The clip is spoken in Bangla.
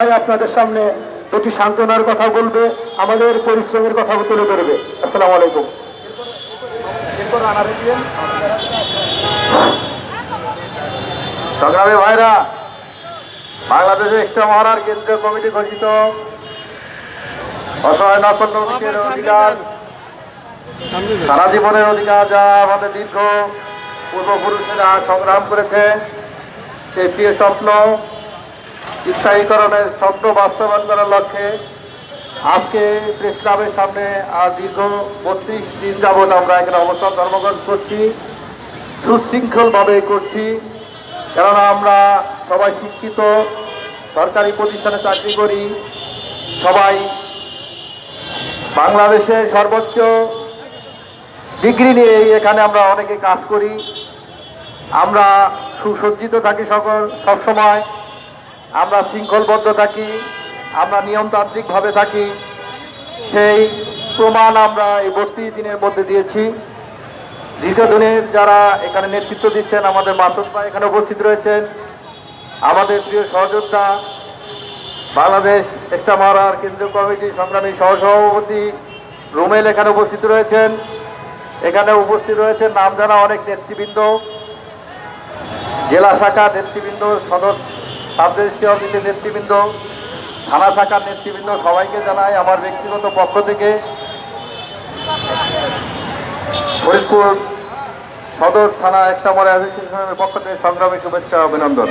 আপনাদের সামনে দুটি সান্ত্বনার কথা বলবে আমাদের পরিশ্রমের কথা তুলে ধরবে। আসসালামু আলাইকুম। সংগ্রামী ভাইরা বাংলাদেশের এক্সট্রা মহারার কেন্দ্রীয় কমিটি ঘোষিত অসহায় নক্ষত্র অধিকার সারা জীবনের অধিকার যা আমাদের দীর্ঘ পূর্বপুরুষেরা সংগ্রাম করেছে সেই প্রিয় স্বপ্ন স্থায়ীকরণের স্বপ্ন বাস্তবায়ন করার লক্ষ্যে আজকে প্রেস ক্লাবের সামনে দীর্ঘ বত্রিশ দিন যাবৎ আমরা এখানে অবস্থান ধর্মগ্রহণ করছি, সুশৃঙ্খলভাবে করছি। কেননা আমরা সবাই শিক্ষিত, সরকারি প্রতিষ্ঠানে চাকরি করি, সবাই বাংলাদেশের সর্বোচ্চ ডিগ্রি নিয়ে এখানে আমরা অনেকে কাজ করি। আমরা সুসজ্জিত থাকি সকল সবসময়। আমরা শৃঙ্খলবদ্ধ থাকি, আমরা নিয়মতান্ত্রিকভাবে থাকি, সেই প্রমাণ আমরা এই বত্রিশ দিনের মধ্যে দিয়েছি। দ্বিতীয় দীর্ঘদিনের যারা এখানে নেতৃত্ব দিচ্ছেন, আমাদের মাসুদ ভাই এখানে উপস্থিত রয়েছেন। আমাদের প্রিয় সহযোদ্ধা, বাংলাদেশ একটা মহারার কেন্দ্রীয় কমিটি সংগ্রামী সহসভাপতি রুমেল এখানে উপস্থিত রয়েছেন। এখানে উপস্থিত রয়েছেন নাম জানা অনেক নেতৃবৃন্দ। জেলা শাখা নেতৃবৃন্দ সদর সাবরেজিস্ট্রি অফিসের নেতৃবৃন্দ, থানা শাখার নেতৃবৃন্দ, সবাইকে জানাই আমার ব্যক্তিগত পক্ষ থেকে ফরিদপুর সদর থানা একটা মরে অ্যাসোসিয়েশনের পক্ষ থেকে সংগ্রামী শুভেচ্ছা অভিনন্দন।